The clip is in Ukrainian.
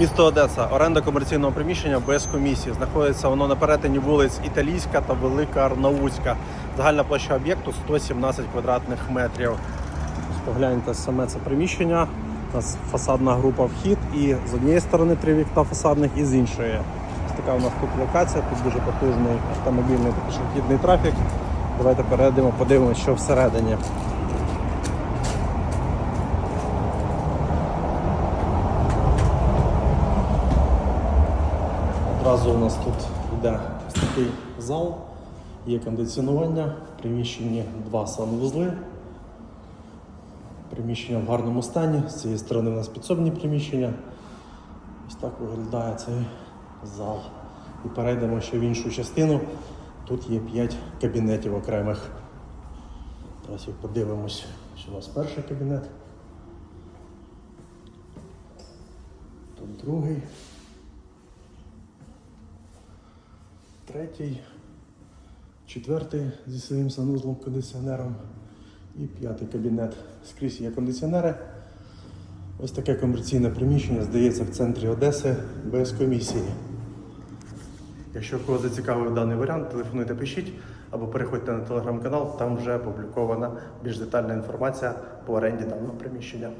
Місто Одеса, оренда комерційного приміщення без комісії. Знаходиться воно на перетині вулиць Італійська та Велика Арнаутська. Загальна площа об'єкту 117 квадратних метрів. Погляньте саме це приміщення. У нас фасадна група вхід і з однієї сторони три вікна фасадних, і з іншої. Ось така у нас тут локація, тут дуже потужний автомобільний пішохідний трафік. Давайте перейдемо, подивимося, що всередині. Одразу у нас тут йде такий зал, є кондиціонування, в приміщенні два санвузли. Приміщення в гарному стані. З цієї сторони у нас підсобні приміщення. Ось так виглядає цей зал. І перейдемо ще в іншу частину. Тут є 5 кабінетів окремих. Зараз їх подивимось. Ось у нас перший кабінет. Тут другий. Третій. Четвертий зі своїм санузлом кондиціонером. І п'ятий кабінет. Скрізь є кондиціонери. Ось таке комерційне приміщення, здається, в центрі Одеси без комісії. Якщо кого зацікавив даний варіант, телефонуйте, пишіть або переходьте на телеграм-канал, там вже опублікована більш детальна інформація по оренді даного приміщення.